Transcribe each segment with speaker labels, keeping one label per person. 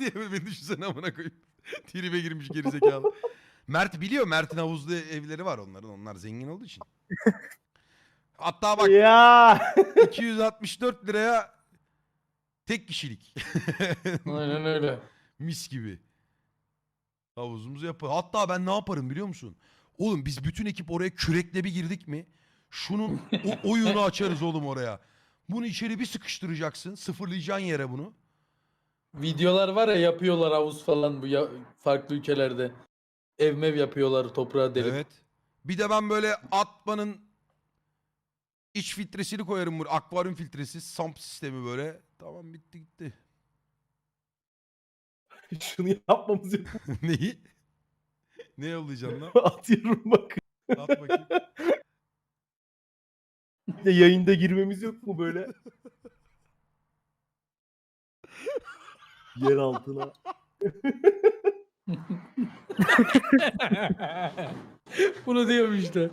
Speaker 1: diye beni düşünsene amına koyayım. Tribe girmiş gerizekalı. Mert biliyor Mert'in havuzlu evleri var onların. Onlar zengin olduğu için. Hatta bak
Speaker 2: Ya.
Speaker 1: 264 liraya tek kişilik.
Speaker 3: Aynen öyle.
Speaker 1: Mis gibi. Havuzumuzu yapar. Hatta ben ne yaparım biliyor musun? Oğlum biz bütün ekip oraya kürekle bir girdik mi? Şunun o oyunu açarız oğlum oraya. Bunu içeri bir sıkıştıracaksın. Sıfırlayacaksın yere bunu.
Speaker 3: Videolar var ya yapıyorlar havuz falan bu ya, farklı ülkelerde. Ev mev yapıyorlar toprağa delip.
Speaker 1: Evet. Bir de ben böyle atmanın iç filtresini koyarım buraya. Akvaryum filtresi. Samp sistemi böyle. Tamam bitti gitti.
Speaker 2: Şunu yapmamız yok.
Speaker 1: Neyi? ne yollayacaksın lan?
Speaker 2: Atıyorum bak.
Speaker 1: At bakayım.
Speaker 2: Ya yayında girmemiz yok mu böyle? Yer altına.
Speaker 3: Bunu diyorum işte.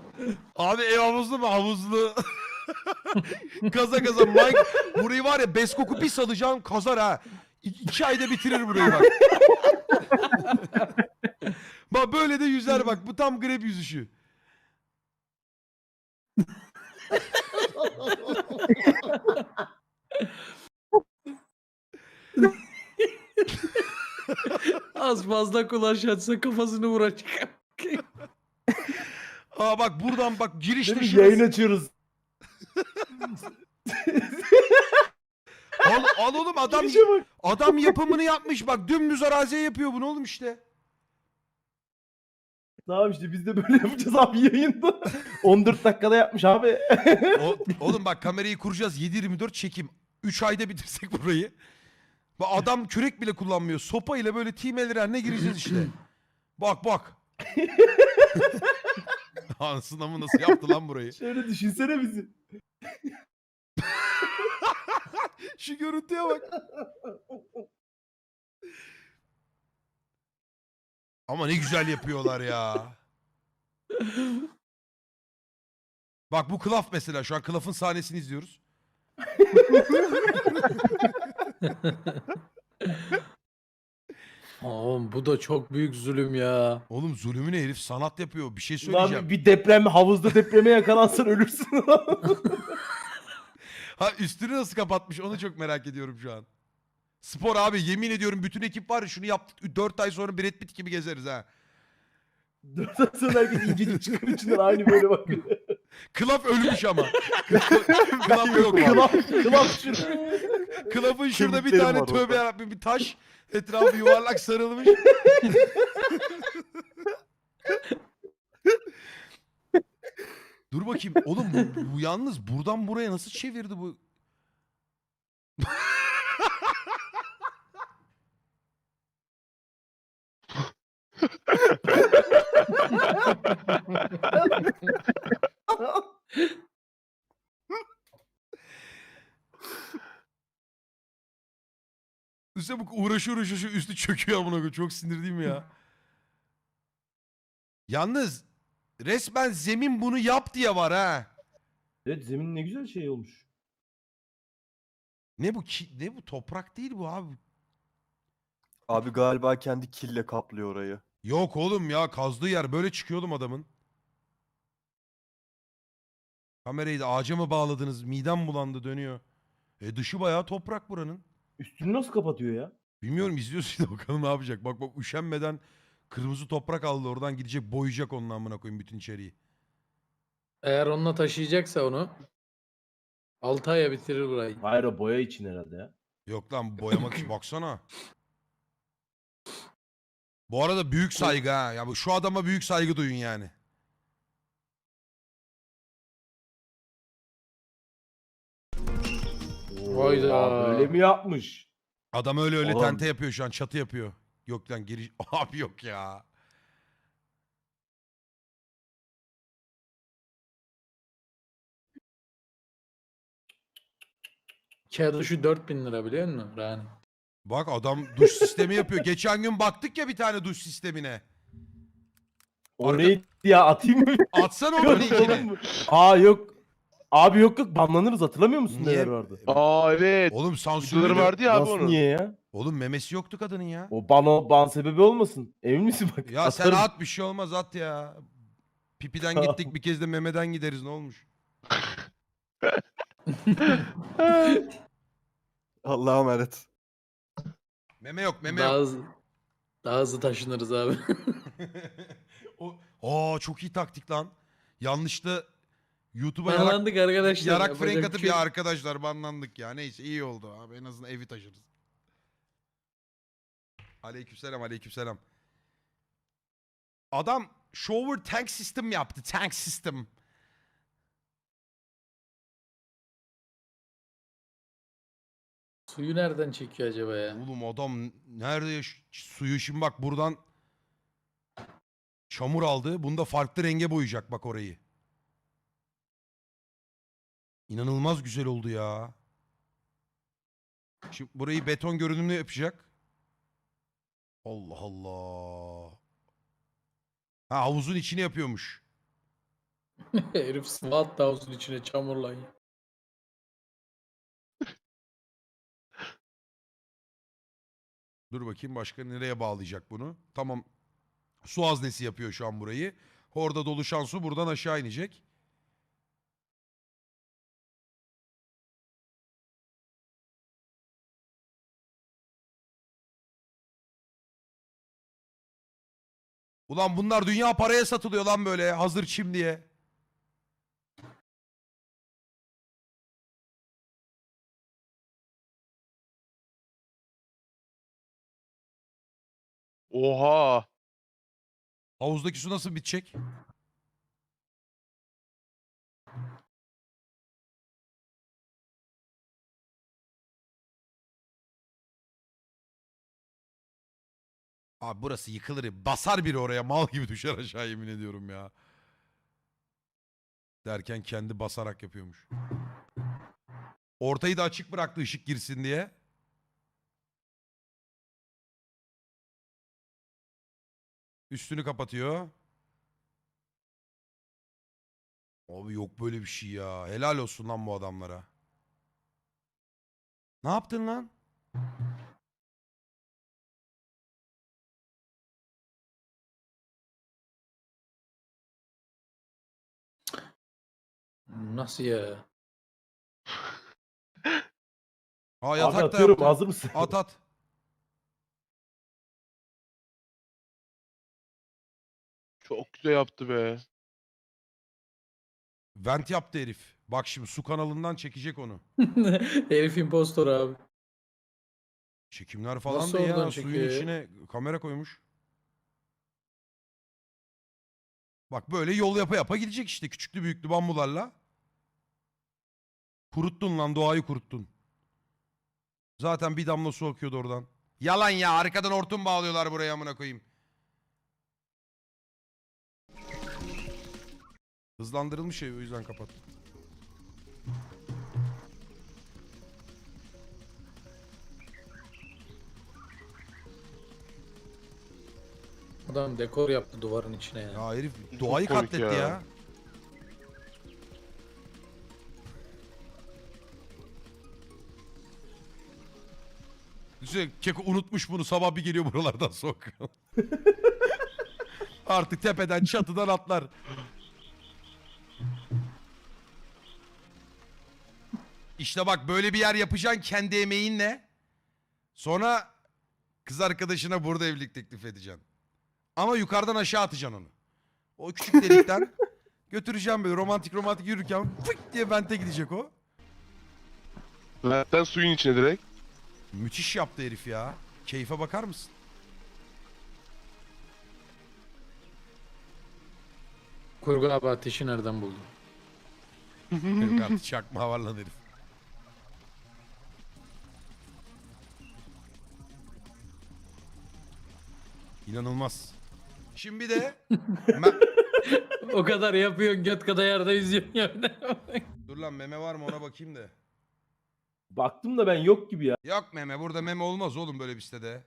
Speaker 1: Abi ev havuzlu mu? Havuzlu. kaza kaza. Mike, burayı var ya Beskoku bir salacağım kazar ha. İ- iki ayda bitirir burayı bak. bak böyle de yüzer bak. Bu tam grep yüzüşü.
Speaker 3: Az fazla kulaç atsa kafasını vuracak.
Speaker 1: Aa bak buradan bak girişte
Speaker 2: Değil mi?
Speaker 1: şurası.
Speaker 2: Yayın açıyoruz.
Speaker 1: Al, al oğlum adam
Speaker 2: Girişe bak.
Speaker 1: adam yapımını yapmış bak dümdüz araziye yapıyor bunu oğlum işte.
Speaker 2: Tamam işte biz de böyle yapacağız abi yayında. 14 dakikada yapmış abi.
Speaker 1: O, oğlum bak kamerayı kuracağız 7-24 çekim. 3 ayda bitirsek burayı. Bak adam kürek bile kullanmıyor. Sopa ile böyle team ne gireceğiz işte. Bak bak. Anasını mı nasıl yaptı lan burayı?
Speaker 2: Şöyle düşünsene bizi.
Speaker 1: Şu görüntüye bak. Ama ne güzel yapıyorlar ya. Bak bu Klaf mesela. Şu an Klaf'ın sahnesini izliyoruz.
Speaker 3: Oğlum bu da çok büyük zulüm ya.
Speaker 1: Oğlum zulümüne herif sanat yapıyor. Bir şey
Speaker 2: Lan
Speaker 1: söyleyeceğim.
Speaker 2: bir deprem havuzda depreme yakalansan ölürsün.
Speaker 1: Ha üstünü nasıl kapatmış onu çok merak ediyorum şu an. Spor abi yemin ediyorum bütün ekip var ya şunu yaptık 4 ay sonra Brad Pitt gibi gezeriz ha.
Speaker 2: Dört sonra herkes incecik çıkıyor içinden aynı böyle bakıyor.
Speaker 1: Klaf ölmüş ama. Klaf yok.
Speaker 2: Kılap, kılap şunu.
Speaker 1: Klaf'ın şurada bir tane
Speaker 4: var
Speaker 1: tövbe
Speaker 4: orada.
Speaker 1: yarabbim bir taş. Etrafı yuvarlak sarılmış. Dur bakayım. Oğlum bu, bu yalnız buradan buraya nasıl çevirdi bu? Üstüne bu uğraşıyor uğraşıyor şu üstü çöküyor amına koyayım. Çok sinir değil mi ya? Yalnız resmen zemin bunu yap diye var ha.
Speaker 2: Evet zemin ne güzel şey olmuş.
Speaker 1: Ne bu ki, ne bu toprak değil bu abi.
Speaker 4: Abi galiba kendi kille kaplıyor orayı.
Speaker 1: Yok oğlum ya kazdığı yer böyle çıkıyor oğlum adamın. Kamerayı da ağaca mı bağladınız? Midem bulandı dönüyor. E dışı bayağı toprak buranın.
Speaker 2: Üstünü nasıl kapatıyor ya?
Speaker 1: Bilmiyorum izliyorsun da bakalım ne yapacak. Bak bak üşenmeden kırmızı toprak aldı oradan gidecek boyayacak onun amına koyayım bütün içeriği.
Speaker 3: Eğer onunla taşıyacaksa onu 6 aya bitirir burayı.
Speaker 2: Hayır o boya için herhalde ya.
Speaker 1: Yok lan boyamak için baksana. Bu arada büyük saygı ha. Ya bu şu adama büyük saygı duyun yani.
Speaker 3: Hayda.
Speaker 2: Aa, Böyle mi yapmış?
Speaker 1: Adam öyle öyle
Speaker 2: Oğlum.
Speaker 1: tente yapıyor şu an çatı yapıyor. Yok lan giriş abi yok ya.
Speaker 3: Kağıdı şu 4000 lira biliyor musun Rani?
Speaker 1: Bak adam duş sistemi yapıyor. Geçen gün baktık ya bir tane duş sistemine.
Speaker 2: O
Speaker 1: Arka-
Speaker 2: neydi ya atayım mı?
Speaker 1: Atsana onun linkini.
Speaker 2: Aa yok. Abi yok yok banlanırız hatırlamıyor musun
Speaker 1: Niye?
Speaker 2: neler vardı?
Speaker 5: Aa evet.
Speaker 1: Oğlum
Speaker 5: Videoları
Speaker 1: sansürlü.
Speaker 5: vardı ya abi
Speaker 2: Nasıl
Speaker 5: onun.
Speaker 2: niye ya?
Speaker 1: Oğlum memesi yoktu kadının ya.
Speaker 2: O ban, ban sebebi olmasın. Emin misin bak?
Speaker 1: Ya sen
Speaker 2: atarım.
Speaker 1: at bir şey olmaz at ya. Pipiden gittik bir kez de memeden gideriz ne olmuş?
Speaker 4: Allah'a emanet.
Speaker 1: Meme yok meme
Speaker 3: Daha
Speaker 1: yok.
Speaker 3: hızlı, daha hızlı taşınırız abi.
Speaker 1: o, Aa çok iyi taktik lan. Yanlışta YouTube'a yarak,
Speaker 3: Banlandık arkadaşlar.
Speaker 1: yarak
Speaker 3: yapacak
Speaker 1: frank
Speaker 3: bir
Speaker 1: atıp
Speaker 3: şey
Speaker 1: ya
Speaker 3: yok.
Speaker 1: arkadaşlar banlandık ya. Neyse iyi oldu abi en azından evi taşırız. Aleykümselam aleykümselam. Adam shower tank system yaptı. Tank system.
Speaker 3: Suyu nereden çekiyor acaba ya?
Speaker 1: Oğlum adam nerede yaş- suyu şimdi bak buradan çamur aldı. Bunu da farklı renge boyayacak bak orayı. İnanılmaz güzel oldu ya. Şimdi burayı beton görünümlü yapacak. Allah Allah. Ha havuzun içini yapıyormuş.
Speaker 3: Herif SWAT havuzun içine çamurla.
Speaker 1: Dur bakayım başka nereye bağlayacak bunu. Tamam. Su haznesi yapıyor şu an burayı. Orada doluşan su buradan aşağı inecek. Ulan bunlar dünya paraya satılıyor lan böyle hazır çim diye.
Speaker 5: Oha.
Speaker 1: Havuzdaki su nasıl bitecek? Abi burası yıkılır. Basar biri oraya mal gibi düşer aşağı yemin ediyorum ya. Derken kendi basarak yapıyormuş. Ortayı da açık bıraktı ışık girsin diye. Üstünü kapatıyor. Abi yok böyle bir şey ya. Helal olsun lan bu adamlara. Ne yaptın lan?
Speaker 3: Nasıl ya?
Speaker 1: Aa
Speaker 2: Abi atıyorum
Speaker 1: yaptı.
Speaker 2: hazır mısın?
Speaker 1: At at.
Speaker 5: Çok güzel yaptı be.
Speaker 1: Vent yaptı herif. Bak şimdi su kanalından çekecek onu.
Speaker 3: Herif impostor abi.
Speaker 1: Çekimler falan
Speaker 3: Nasıl
Speaker 1: da ya.
Speaker 3: oradan
Speaker 1: Suyun
Speaker 3: çekiyor ya?
Speaker 1: içine kamera koymuş. Bak böyle yol yapa yapa gidecek işte küçüklü büyüklü bambularla. Kuruttun lan doğayı kuruttun. Zaten bir damla su akıyordu oradan. Yalan ya arkadan hortum bağlıyorlar buraya amına koyayım. Hızlandırılmış şey o yüzden kapat.
Speaker 3: Adam dekor yaptı duvarın içine ya.
Speaker 1: Ya herif doğayı
Speaker 5: komik
Speaker 1: katletti ya.
Speaker 5: ya.
Speaker 1: Düşünsene Keko unutmuş bunu sabah bir geliyor buralardan sokuyor. Artık tepeden çatıdan atlar. İşte bak böyle bir yer yapacaksın kendi emeğinle. Sonra kız arkadaşına burada evlilik teklif edeceksin. Ama yukarıdan aşağı atacaksın onu. O küçük delikten götüreceğim böyle romantik romantik yürürken fık diye vente gidecek o.
Speaker 5: Zaten suyun içine direkt.
Speaker 1: Müthiş yaptı herif ya. Keyfe bakar mısın?
Speaker 3: Kurgu abi ateşi nereden buldu?
Speaker 1: Yok artık çakma var lan herif. İnanılmaz. Şimdi bir de Me-
Speaker 3: o kadar yapıyorsun göt kadar yerde yüzüyorsun ya.
Speaker 1: dur lan meme var mı ona bakayım da.
Speaker 2: Baktım da ben yok gibi ya.
Speaker 1: Yok meme burada meme olmaz oğlum böyle bir sitede.